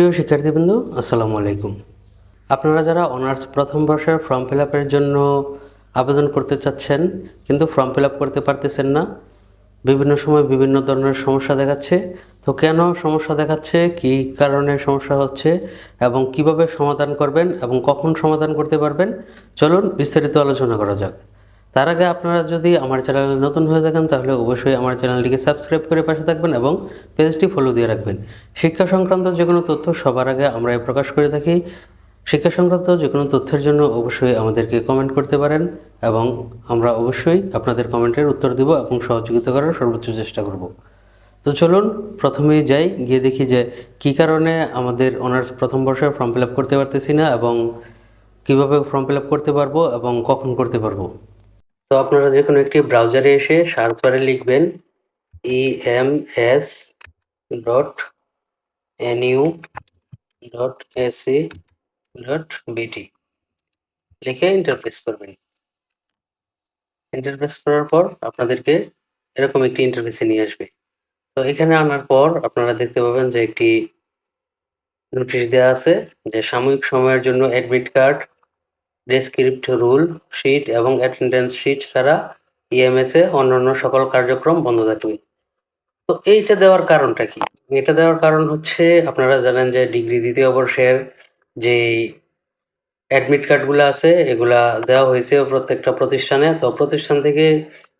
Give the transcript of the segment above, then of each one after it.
প্রিয় শিক্ষার্থীবৃন্দ, আসসালামু আলাইকুম। আপনারা যারা অনার্স প্রথম বর্ষের ফর্ম ফিল আপের জন্য আবেদন করতে চাচ্ছেন, কিন্তু ফর্ম ফিল আপ করতে পারতেছেন না, বিভিন্ন সময় বিভিন্ন ধরনের সমস্যা দেখাচ্ছে, তো কেন সমস্যা দেখাচ্ছে, কী কারণে সমস্যা হচ্ছে, এবং কীভাবে সমাধান করবেন, এবং কখন সমাধান করতে পারবেন, চলুন বিস্তারিত আলোচনা করা যাক। তার আগে আপনারা যদি আমার চ্যানেলে নতুন হয়ে থাকেন, তাহলে অবশ্যই আমার চ্যানেলটিকে সাবস্ক্রাইব করে পাশে থাকবেন এবং পেজটি ফলো দিয়ে রাখবেন। শিক্ষা সংক্রান্ত যে কোনো তথ্য সবার আগে আমরা প্রকাশ করে থাকি। শিক্ষা সংক্রান্ত যে কোনো তথ্যের জন্য অবশ্যই আমাদেরকে কমেন্ট করতে পারেন এবং আমরা অবশ্যই আপনাদের কমেন্টের উত্তর দেব এবং সহযোগিতা করার সর্বোচ্চ চেষ্টা করব। তো চলুন, প্রথমেই যাই, গিয়ে দেখি যে কী কারণে আমাদের অনার্স প্রথম বর্ষে ফর্ম ফিল আপ করতে পারতেছি না এবং কীভাবে ফর্ম ফিল আপ করতে পারব এবং কখন করতে পারব। তো আপনারা যে কোনো একটি ব্রাউজারে এসে সার্চ বারে লিখবেন E M S dot N U dot AC dot BT লিখে ইন্টারফেস করবেন। ইন্টারফেস করার পর আপনাদেরকে এরকম একটি ইন্টারফেসে নিয়ে আসবে। তো এখানে আনার পর আপনারা দেখতে পাবেন যে একটি নোটিশ দেওয়া আছে যে সাময়িক সময়ের জন্য admit card descriptive roll sheet এবং অ্যাটেন্ডেন্স শিট ছাড়া ইএমএস এ অন্যান্য সকল কার্যক্রম বন্ধ থাকবে। তো এইটা দেওয়ার কারণটা কি? এটা দেওয়ার কারণ হচ্ছে আপনারা জানেন যে ডিগ্রি দ্বিতীয় বর্ষের যে অ্যাডমিট কার্ডগুলো আছে, এগুলা দেওয়া হয়েছে প্রত্যেকটা প্রতিষ্ঠানে। তো প্রতিষ্ঠান থেকে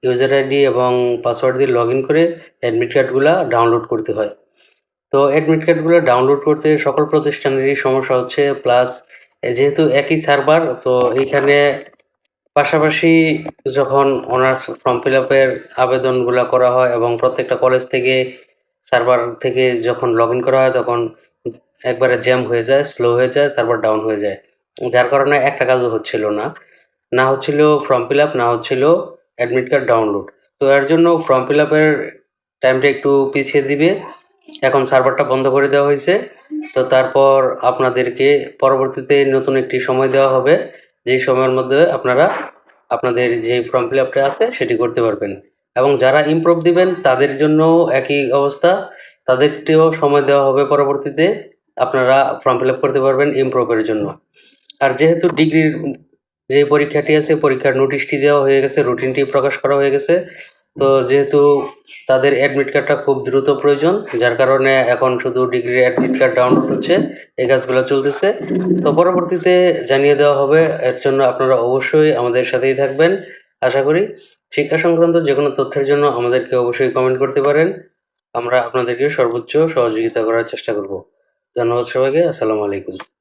ইউজার আইডি এবং পাসওয়ার্ড দিয়ে লগ ইন করে অ্যাডমিট কার্ডগুলো ডাউনলোড করতে হয়। তো অ্যাডমিট কার্ডগুলো ডাউনলোড করতে সকল প্রতিষ্ঠানেরই সমস্যা হচ্ছে প্লাস যেহেতু একই সার্ভার তো এইখানে পাশাপাশি যখন অনার্স ফর্ম ফিল আপের আবেদনগুলো করা হয় এবং প্রত্যেকটা কলেজ থেকে সার্ভার থেকে যখন লগ ইন করা হয়, তখন একবারে জ্যাম হয়ে যায় স্লো হয়ে যায় সার্ভার ডাউন হয়ে যায়। যার কারণে একটা কাজও হচ্ছিল না। না হচ্ছিল ফর্ম ফিল আপ না হচ্ছিল অ্যাডমিট কার্ড ডাউনলোড তো এর জন্য ফর্ম ফিল আপের টাইমটা একটু পিছিয়ে দিবে। এখন সার্ভারটা বন্ধ করে দেওয়া হয়েছে। তো তারপর আপনাদেরকে পরবর্তীতে নতুন একটি সময় দেওয়া হবে। যেই সময়ের মধ্যে আপনারা আপনাদের যে ফর্ম ফিল আপটা আছে সেটি করতে পারবেন। এবং যারা ইমপ্রুভ দিবেন, তাদের জন্য একই অবস্থা। তাদেরকেও সময় দেওয়া হবে পরবর্তীতে। আপনারা ফর্ম ফিল আপ করতে পারবেন ইমপ্রুভের জন্য। আর যেহেতু ডিগ্রির যে পরীক্ষাটি আছে, পরীক্ষার নোটিশটি দেওয়া হয়ে গেছে রুটিনটি প্রকাশ করা হয়ে গেছে তো যেহেতু তাদের অ্যাডমিট কার্ডটা খুব দ্রুত প্রয়োজন, যার কারণে এখন শুধু ডিগ্রির অ্যাডমিট কার্ড ডাউনলোড হচ্ছে, এই কাজগুলো চলতেছে। তো পরবর্তীতে জানিয়ে দেওয়া হবে, এর জন্য আপনারা অবশ্যই আমাদের সাথেই থাকবেন। আশা করি শিক্ষা সংক্রান্ত যে কোনো তথ্যের জন্য আমাদেরকে অবশ্যই কমেন্ট করতে পারেন। আমরা আপনাদেরকে সর্বোচ্চ সহযোগিতা করার চেষ্টা করব। ধন্যবাদ সবাইকে, আসসালামু আলাইকুম।